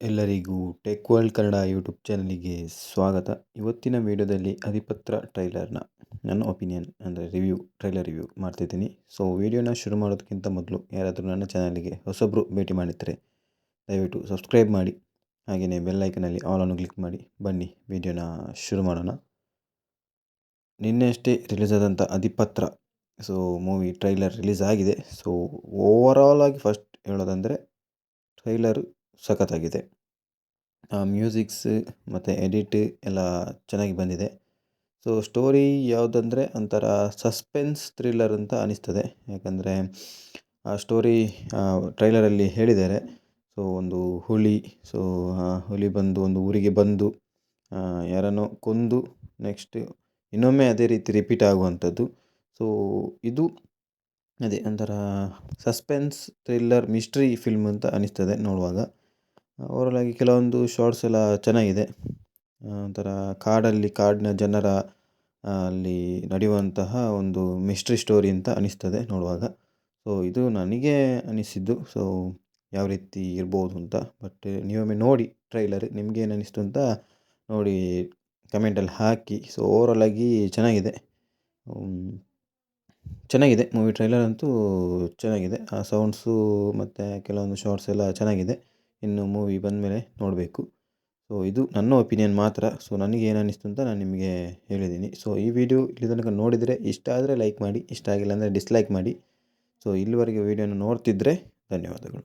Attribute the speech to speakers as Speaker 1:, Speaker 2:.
Speaker 1: ಎಲ್ಲರಿಗೂ tech world Kannada YouTube ಚಾನಲಿಗೆ ಸ್ವಾಗತ. ಇವತ್ತಿನ ವಿಡಿಯೋದಲ್ಲಿ ಅಧಿಪತ್ರ ಟ್ರೈಲರ್ನ ನನ್ನ ಒಪಿನಿಯನ್ ಅಂದರೆ ರಿವ್ಯೂ, ಟ್ರೈಲರ್ ರಿವ್ಯೂ ಮಾಡ್ತಿದ್ದೀನಿ. ಸೊ, ವಿಡಿಯೋನ ಶುರು ಮಾಡೋದಕ್ಕಿಂತ ಮೊದಲು ಯಾರಾದರೂ ನನ್ನ ಚಾನಲಿಗೆ ಹೊಸೊಬ್ಬರು ಭೇಟಿ ಮಾಡಿದರೆ ದಯವಿಟ್ಟು ಸಬ್ಸ್ಕ್ರೈಬ್ ಮಾಡಿ. ಹಾಗೆಯೇ ಬೆಲ್ಲೈಕನಲ್ಲಿ ಆಲನ್ನು ಕ್ಲಿಕ್ ಮಾಡಿ. ಬನ್ನಿ, ವಿಡಿಯೋನ ಶುರು ಮಾಡೋಣ. ನಿನ್ನೆ ಅಷ್ಟೇ ರಿಲೀಸ್ ಆದಂಥ Adhipatra, so, movie trailer release ಆಗಿದೆ. ಸೊ, ಓವರಾಲ್ ಆಗಿ ಫಸ್ಟ್ ಹೇಳೋದಂದರೆ, ಟ್ರೈಲರ್ ಸಖತ್ತಾಗಿದೆ. ಮ್ಯೂಸಿಕ್ಸ್ ಮತ್ತು ಎಡಿಟ್ ಎಲ್ಲ ಚೆನ್ನಾಗಿ ಬಂದಿದೆ. ಸೊ, ಸ್ಟೋರಿ ಯಾವುದಂದರೆ ಒಂಥರ ಸಸ್ಪೆನ್ಸ್ ಥ್ರಿಲ್ಲರ್ ಅಂತ ಅನಿಸ್ತದೆ. ಯಾಕಂದರೆ ಆ ಸ್ಟೋರಿ ಟ್ರೈಲರಲ್ಲಿ ಹೇಳಿದ್ದಾರೆ. ಸೊ, ಒಂದು ಹುಲಿ, ಸೊ, ಆ ಹುಲಿ ಬಂದು ಒಂದು ಊರಿಗೆ ಬಂದು ಯಾರನ್ನೋ ಕೊಂದು ನೆಕ್ಸ್ಟ್ ಇನ್ನೊಮ್ಮೆ ಅದೇ ರೀತಿ ರಿಪೀಟ್ ಆಗುವಂಥದ್ದು. ಸೊ, ಇದು ಅದೇ ಒಂಥರ ಸಸ್ಪೆನ್ಸ್ ಥ್ರಿಲ್ಲರ್ ಮಿಸ್ಟ್ರಿ ಫಿಲ್ಮ್ ಅಂತ ಅನಿಸ್ತದೆ ನೋಡುವಾಗ. ಓವರಾಲ್ ಆಗಿ ಕೆಲವೊಂದು ಶಾರ್ಟ್ಸ್ ಎಲ್ಲ ಚೆನ್ನಾಗಿದೆ. ಒಂಥರ ಕಾಡಲ್ಲಿ, ಕಾಡಿನ ಜನರ ಅಲ್ಲಿ ನಡೆಯುವಂತಹ ಒಂದು ಮಿಸ್ಟ್ರಿ ಸ್ಟೋರಿ ಅಂತ ಅನಿಸ್ತದೆ ನೋಡುವಾಗ. ಸೊ ಇದು ನನಗೆ ಅನಿಸಿದ್ದು. ಸೊ ಯಾವ ರೀತಿ ಇರ್ಬೋದು ಅಂತ. ಬಟ್ ನೀವೊಮ್ಮೆ ನೋಡಿ ಟ್ರೈಲರ್ ನಿಮಗೇನು ಅನ್ನಿಸ್ತು ಅಂತ ನೋಡಿ ಕಮೆಂಟಲ್ಲಿ ಹಾಕಿ. ಸೊ ಓವರಾಲ್ ಆಗಿ ಚೆನ್ನಾಗಿದೆ. ಚೆನ್ನಾಗಿದೆ. ಮೂವಿ ಟ್ರೈಲರ್ ಅಂತೂ ಚೆನ್ನಾಗಿದೆ. ಆ ಸೌಂಡ್ಸು ಮತ್ತು ಕೆಲವೊಂದು ಶಾರ್ಟ್ಸ್ ಎಲ್ಲ ಚೆನ್ನಾಗಿದೆ. ಇನ್ನು ಮೂವಿ ಬಂದಮೇಲೆ ನೋಡಬೇಕು. ಸೊ ಇದು ನನ್ನ ಒಪಿನಿಯನ್ ಮಾತ್ರ. ಸೊ ನನಗೆ ಏನು ಅನ್ನಿಸ್ತು ಅಂತ ನಾನು ನಿಮಗೆ ಹೇಳಿದ್ದೀನಿ ಸೊ ಈ ವಿಡಿಯೋ ಇಲ್ಲಿ ತನಕ ನೋಡಿದರೆ ಇಷ್ಟ ಆದರೆ ಲೈಕ್ ಮಾಡಿ, ಇಷ್ಟ ಆಗಿಲ್ಲ ಅಂದರೆ ಡಿಸ್ಲೈಕ್ ಮಾಡಿ. ಸೊ ಇಲ್ಲಿವರೆಗೆ ವೀಡಿಯೋನ ನೋಡ್ತಿದ್ದರೆ ಧನ್ಯವಾದಗಳು.